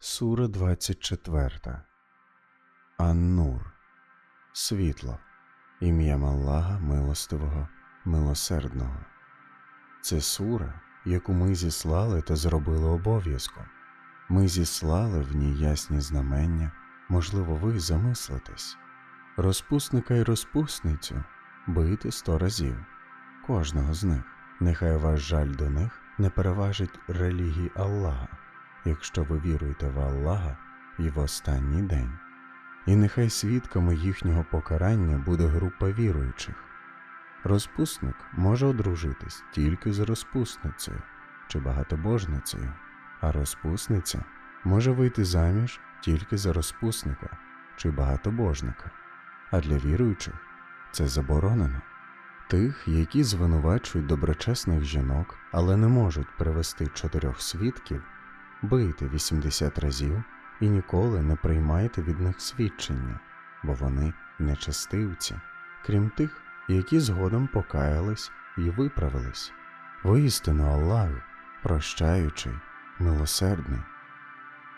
Сура 24. Ан-Нур. Світло. Ім'ям Аллаха Милостивого, Милосердного. Це сура, яку ми зіслали та зробили обов'язком. Ми зіслали в ній ясні знамення, можливо, ви замислитесь. Розпусника й розпусницю бити сто разів, кожного з них. Нехай ваш жаль до них не переважить релігії Аллаха якщо ви віруєте в Аллаха і в останній день. І нехай свідками їхнього покарання буде група віруючих. Розпусник може одружитись тільки з розпусницею чи багатобожницею, а розпусниця може вийти заміж тільки за розпусника чи багатобожника, а для віруючих це заборонено. Тих, які звинувачують доброчесних жінок, але не можуть привести чотирьох свідків, бийте 80 разів і ніколи не приймайте від них свідчення, бо вони нечестивці, крім тих, які згодом покаялись і виправились. Воістину Аллах, прощаючий, милосердний.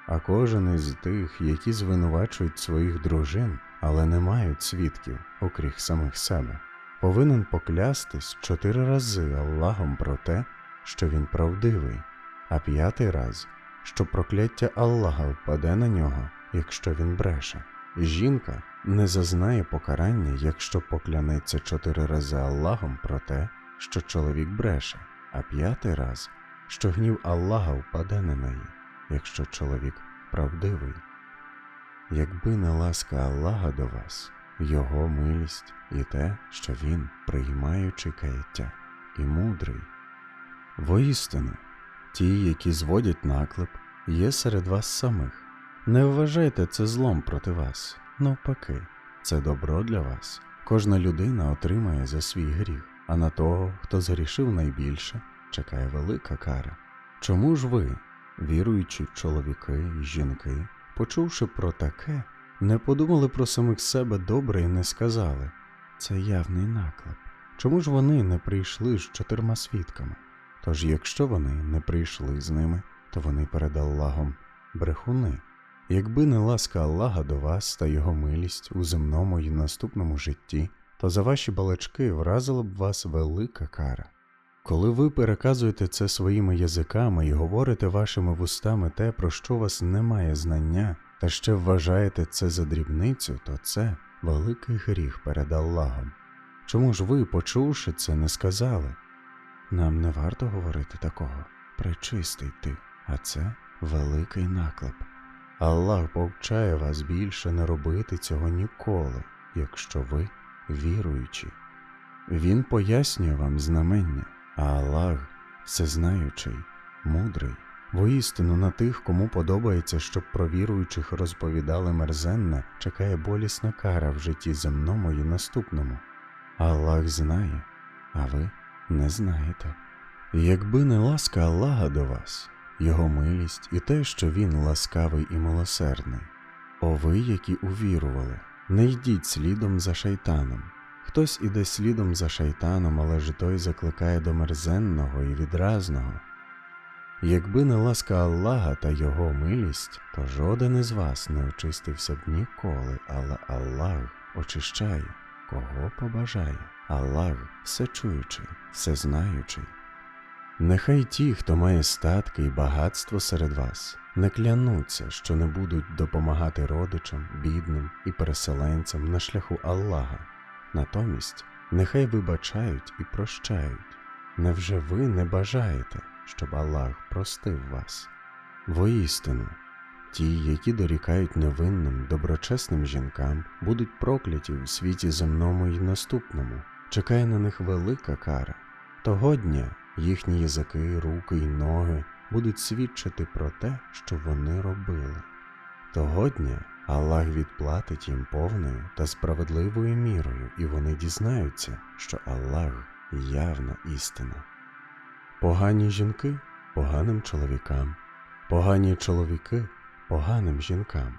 А кожен із тих, які звинувачують своїх дружин, але не мають свідків, окрім самих себе, повинен поклястись чотири рази Аллахом про те, що він правдивий, а п'ятий раз що прокляття Аллаха впаде на нього, якщо він бреше. Жінка не зазнає покарання, якщо поклянеться чотири рази Аллахом про те, що чоловік бреше, а п'ятий раз, що гнів Аллаха впаде на неї, якщо чоловік правдивий. Якби не ласка Аллаха до вас, Його милість і те, що Він, приймаючи каяття, і мудрий. Воістину, Ті, які зводять наклеп, є серед вас самих. Не вважайте це злом проти вас, навпаки, це добро для вас. Кожна людина отримає за свій гріх, а на того, хто згрішив найбільше, чекає велика кара. Чому ж ви, віруючі чоловіки і жінки, почувши про таке, не подумали про самих себе добре і не сказали це явний наклеп. Чому ж вони не прийшли з чотирма свідками? Тож, якщо вони не прийшли з ними, то вони перед Аллахом брехуни. Якби не ласка Аллаха до вас та його милість у земному і наступному житті, то за ваші балачки вразила б вас велика кара. Коли ви переказуєте це своїми язиками і говорите вашими вустами те, про що вас немає знання, та ще вважаєте це за дрібницю, то це великий гріх перед Аллахом. Чому ж ви, почувши це, не сказали? Нам не варто говорити такого, пречистий ти, а це великий наклеп. Аллах повчає вас більше не робити цього ніколи, якщо ви віруючі. Він пояснює вам знамення, а Аллах всезнаючий, мудрий, воістину на тих, кому подобається, щоб про віруючих розповідали мерзенне, чекає болісна кара в житті земному і наступному. Аллах знає, а ви не знаєте. Якби не ласка Аллаха до вас, Його милість і те, що Він ласкавий і милосердний, о ви, які увірували, не йдіть слідом за шайтаном. Хтось іде слідом за шайтаном, але ж той закликає до мерзенного і відразного. Якби не ласка Аллаха та Його милість, то жоден із вас не очистився б ніколи, але Аллах очищає, кого побажає. Аллах всечуючий, всезнаючий. Нехай ті, хто має статки і багатство серед вас, не клянуться, що не будуть допомагати родичам, бідним і переселенцям на шляху Аллаха. Натомість нехай вибачають і прощають. Невже ви не бажаєте, щоб Аллах простив вас? Воістину, ті, які дорікають невинним, доброчесним жінкам, будуть прокляті в світі земному і наступному чекає на них велика кара. Того дня їхні язики, руки й ноги будуть свідчити про те, що вони робили. Того дня Аллах відплатить їм повною та справедливою мірою, і вони дізнаються, що Аллах явна істина. Погані жінки поганим чоловікам, погані чоловіки поганим жінкам,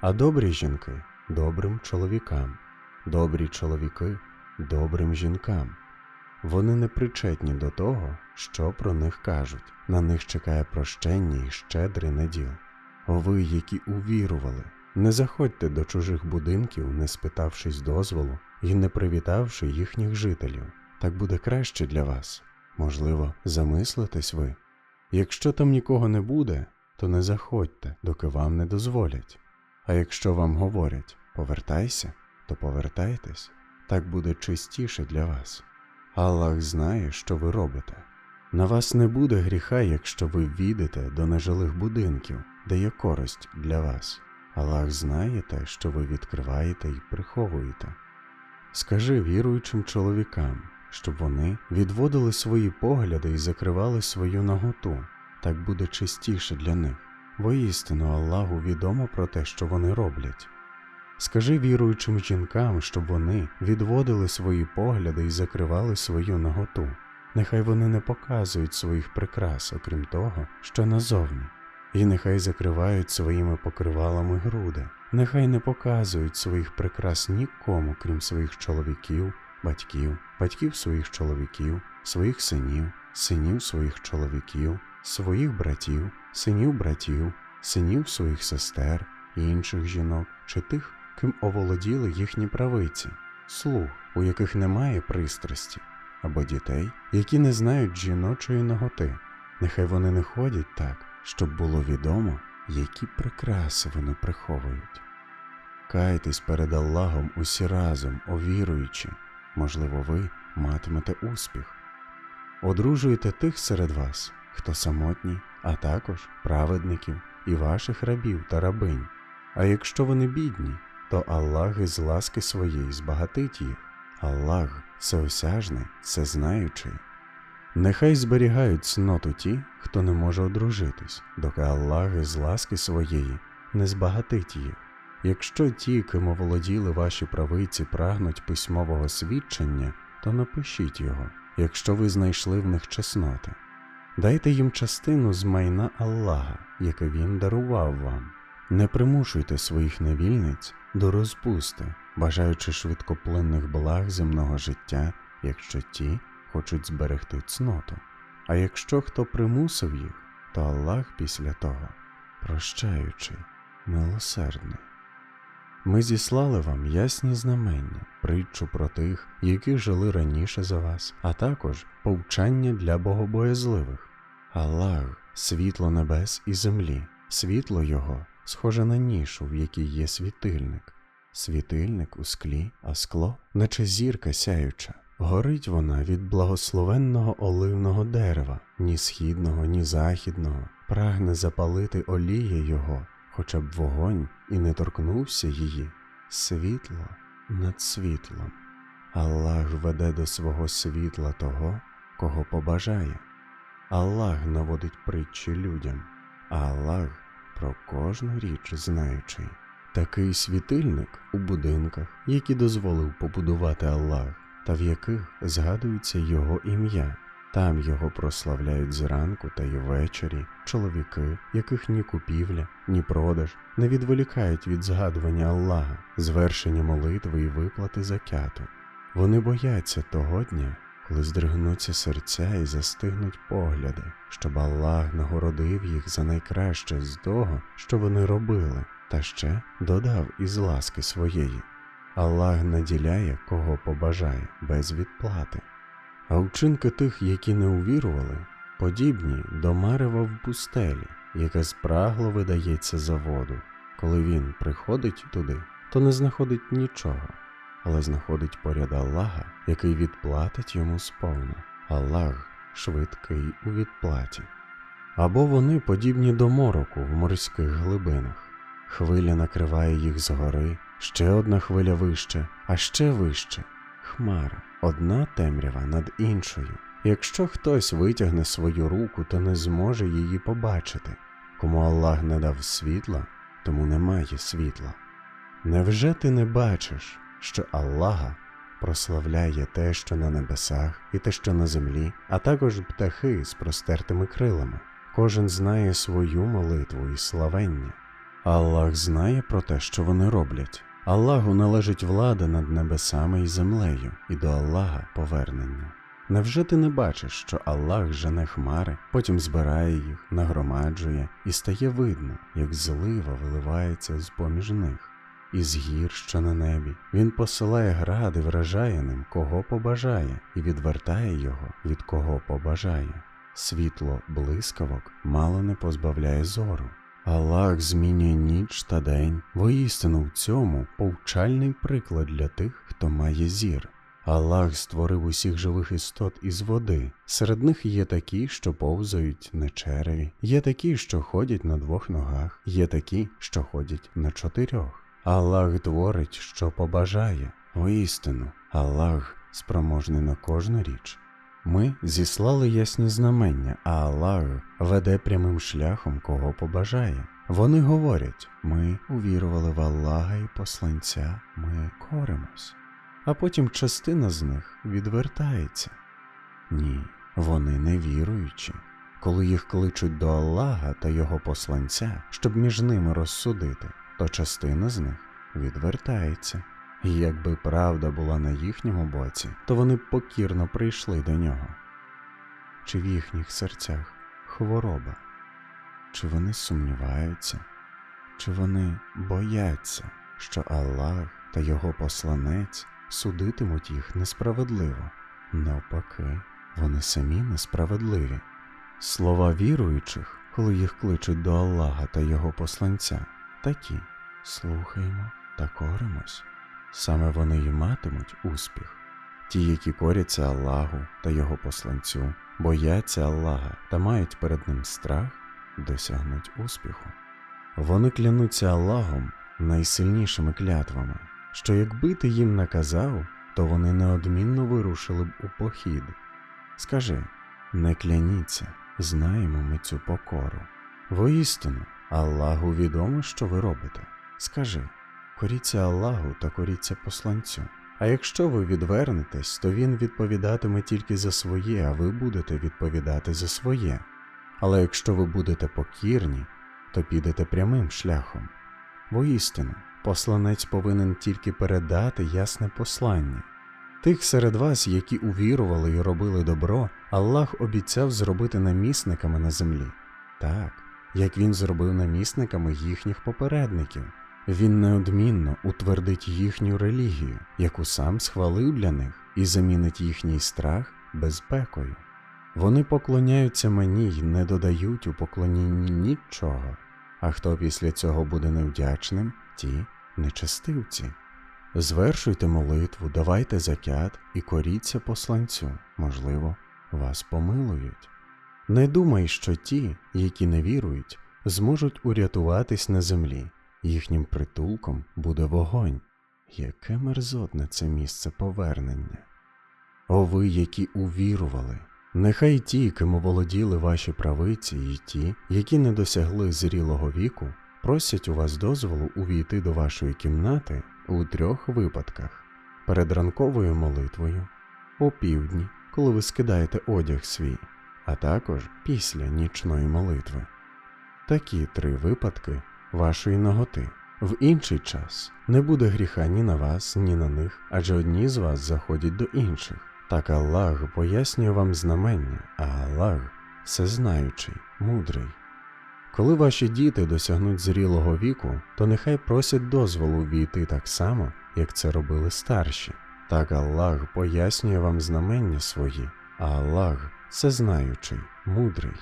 а добрі жінки добрим чоловікам, добрі чоловіки добрим жінкам. Вони не причетні до того, що про них кажуть, на них чекає прощення і щедрий наділ. О ви, які увірували, не заходьте до чужих будинків, не спитавшись дозволу і не привітавши їхніх жителів. Так буде краще для вас. Можливо, замислитесь ви. Якщо там нікого не буде, то не заходьте, доки вам не дозволять. А якщо вам говорять повертайся, то повертайтесь, так буде чистіше для вас. Аллах знає, що ви робите. На вас не буде гріха, якщо ви війдете до нежилих будинків, де є користь для вас. Аллах знає те, що ви відкриваєте і приховуєте. Скажи віруючим чоловікам, щоб вони відводили свої погляди і закривали свою наготу, так буде чистіше для них. Воістину Аллаху відомо про те, що вони роблять. Скажи віруючим жінкам, щоб вони відводили свої погляди і закривали свою наготу. Нехай вони не показують своїх прикрас, окрім того, що назовні, і нехай закривають своїми покривалами груди, нехай не показують своїх прикрас нікому, крім своїх чоловіків, батьків, батьків своїх чоловіків, своїх синів, синів своїх чоловіків, своїх братів, синів братів, синів своїх сестер, інших жінок чи тих, ким оволоділи їхні правиці, слуг, у яких немає пристрасті, або дітей, які не знають жіночої наготи. Нехай вони не ходять так, щоб було відомо, які прикраси вони приховують. Кайтесь перед Аллахом усі разом, овіруючи, можливо, ви матимете успіх. Одружуйте тих серед вас, хто самотній, а також праведників і ваших рабів та рабинь. А якщо вони бідні, то Аллах із ласки своєї збагатить їх. Аллах всеосяжний, всезнаючий. Нехай зберігають цноту ті, хто не може одружитись, доки Аллах із ласки своєї не збагатить їх. Якщо ті, ким оволоділи ваші правиці, прагнуть письмового свідчення, то напишіть його, якщо ви знайшли в них чесноти. Дайте їм частину з майна Аллаха, яке він дарував вам. Не примушуйте своїх невільниць до розпусти, бажаючи швидкоплинних благ земного життя, якщо ті хочуть зберегти цноту. А якщо хто примусив їх, то Аллах після того прощаючий, милосердний. Ми зіслали вам ясні знамення, притчу про тих, які жили раніше за вас, а також повчання для богобоязливих. Аллах світло небес і землі, світло Його схоже на нішу, в якій є світильник. Світильник у склі, а скло, наче зірка сяюча. Горить вона від благословенного оливного дерева, ні східного, ні західного, прагне запалити олія його, хоча б вогонь і не торкнувся її. Світло над світлом. Аллах веде до свого світла того, кого побажає. Аллах наводить притчі людям, а Аллах про кожну річ знаючий. Такий світильник у будинках, які дозволив побудувати Аллах, та в яких згадується Його ім'я. Там його прославляють зранку та й ввечері чоловіки, яких ні купівля, ні продаж не відволікають від згадування Аллаха, звершення молитви і виплати закяту. Вони бояться того дня, коли здригнуться серця і застигнуть погляди, щоб Аллах нагородив їх за найкраще з того, що вони робили, та ще додав із ласки своєї. Аллах наділяє, кого побажає, без відплати. А вчинки тих, які не увірували, подібні до марева в пустелі, яке спрагло видається за воду. Коли він приходить туди, то не знаходить нічого, але знаходить поряд Аллаха, який відплатить йому сповна. Аллах швидкий у відплаті. Або вони подібні до мороку в морських глибинах. Хвиля накриває їх згори, ще одна хвиля вище, а ще вище хмара, одна темрява над іншою. Якщо хтось витягне свою руку, то не зможе її побачити. Кому Аллах не дав світла, тому немає світла. Невже ти не бачиш, що Аллаха прославляє те, що на небесах, і те, що на землі, а також птахи з простертими крилами? Кожен знає свою молитву і славення. Аллах знає про те, що вони роблять. Аллаху належить влада над небесами і землею, і до Аллаха повернення. Невже ти не бачиш, що Аллах жене хмари, потім збирає їх, нагромаджує, і стає видно, як злива виливається з поміж них? Із гір, що на небі, він посилає гради, вражає ним, кого побажає, і відвертає його, від кого побажає. Світло блискавок мало не позбавляє зору. Аллах змінює ніч та день. Воістину в цьому повчальний приклад для тих, хто має зір. Аллах створив усіх живих істот із води. Серед них є такі, що повзають на череві, є такі, що ходять на двох ногах, є такі, що ходять на чотирьох. Аллах творить, що побажає. Воістину, Аллах спроможний на кожну річ. Ми зіслали ясні знамення, а Аллах веде прямим шляхом, кого побажає. Вони говорять: ми увірували в Аллаха і посланця, ми коримось. А потім частина з них відвертається. Ні, вони не віруючі. Коли їх кличуть до Аллаха та його посланця, щоб між ними розсудити, то частина з них відвертається. І якби правда була на їхньому боці, то вони б покірно прийшли до нього. Чи в їхніх серцях хвороба? Чи вони сумніваються? Чи вони бояться, що Аллах та його посланець судитимуть їх несправедливо? Навпаки, вони самі несправедливі. Слова віруючих, коли їх кличуть до Аллаха та його посланця, такі слухаємо та коримось. Саме вони й матимуть успіх. Ті, які коряться Аллаху та його посланцю, бояться Аллаха та мають перед ним страх, досягнуть успіху. Вони клянуться Аллахом найсильнішими клятвами, що якби ти їм наказав, то вони неодмінно вирушили б у похід. Скажи, не кляніться, знаємо ми цю покору. Воістину, Аллаху відомо, що ви робите. Скажи, коріться Аллаху та коріться посланцю. А якщо ви відвернетесь, то він відповідатиме тільки за своє, а ви будете відповідати за своє. Але якщо ви будете покірні, то підете прямим шляхом. Воістину, посланець повинен тільки передати ясне послання. Тих серед вас, які увірували і робили добро, Аллах обіцяв зробити намісниками на землі, так, як він зробив намісниками їхніх попередників. Він неодмінно утвердить їхню релігію, яку сам схвалив для них, і замінить їхній страх безпекою. Вони поклоняються мені й не додають у поклонінні нічого, а хто після цього буде невдячним, ті нечестивці. Звершуйте молитву, давайте закят і коріться посланцю, можливо, вас помилують. Не думай, що ті, які не вірують, зможуть урятуватись на землі, їхнім притулком буде вогонь. Яке мерзотне це місце повернення. О ви, які увірували, нехай ті, ким оволоділи ваші правиці, і ті, які не досягли зрілого віку, просять у вас дозволу увійти до вашої кімнати у трьох випадках: перед ранковою молитвою, опівдні, коли ви скидаєте одяг свій, а також після нічної молитви. Такі три випадки вашої ноготи. В інший час не буде гріха ні на вас, ні на них, адже одні з вас заходять до інших. Так Аллах пояснює вам знамення, а Аллах всезнаючий, мудрий. Коли ваші діти досягнуть зрілого віку, то нехай просять дозволу війти так само, як це робили старші. Так Аллах пояснює вам знамення свої, а Аллах всезнаючий, мудрий.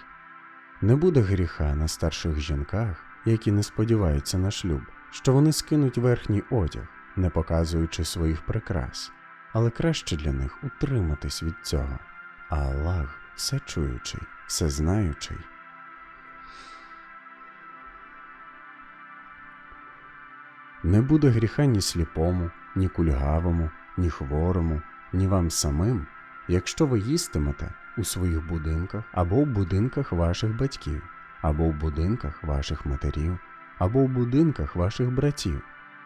Не буде гріха на старших жінках, які не сподіваються на шлюб, що вони скинуть верхній одяг, не показуючи своїх прикрас, але краще для них утриматись від цього. А Аллах всечуючий, всезнаючий. Не буде гріха ні сліпому, ні кульгавому, ні хворому, ні вам самим, якщо ви їстимете у своїх будинках або в будинках ваших батьків, або в будинках ваших матерів, або в будинках ваших братів,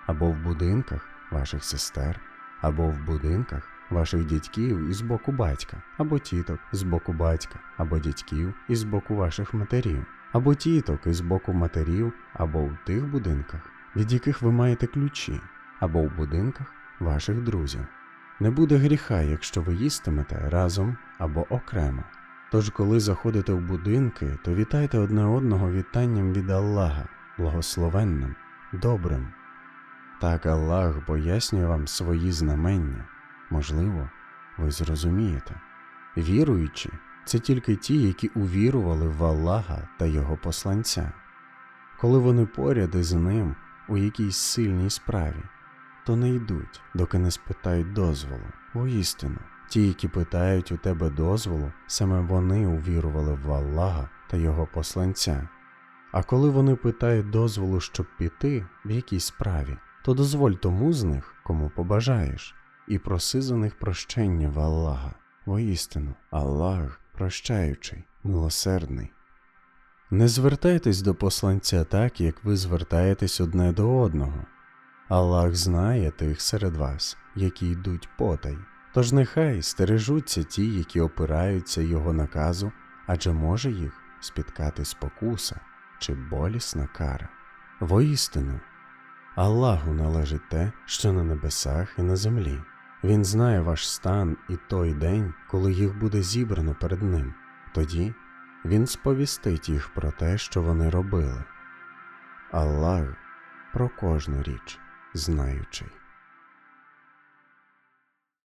або в будинках ваших сестер, або в будинках ваших дядьків із боку батька, або тіток з боку батька, або дядьків із боку ваших матерів, або тіток із боку матерів, або в тих будинках, від яких ви маєте ключі, або в будинках ваших друзів. Не буде гріха, якщо ви їстимете разом або окремо. Тож, коли заходите в будинки, то вітайте одне одного вітанням від Аллаха, благословенним, добрим. Так Аллах пояснює вам свої знамення. Можливо, ви зрозумієте. Віруючі це тільки ті, які увірували в Аллаха та Його посланця. Коли вони поряд із ним у якійсь сильній справі, то не йдуть, доки не спитають дозволу. Воістину, ті, які питають у тебе дозволу, саме вони увірували в Аллаха та Його посланця. А коли вони питають дозволу, щоб піти в якійсь справі, то дозволь тому з них, кому побажаєш, і проси за них прощення в Аллаха. Воістину, Аллах прощаючий, милосердний. Не звертайтесь до посланця так, як ви звертаєтесь одне до одного. Аллах знає тих серед вас, які йдуть потай. Тож нехай стережуться ті, які опираються його наказу, адже може їх спіткати спокуса чи болісна кара. Воістину, Аллаху належить те, що на небесах і на землі. Він знає ваш стан і той день, коли їх буде зібрано перед ним. Тоді він сповістить їх про те, що вони робили. Аллах про кожну річ знаючий.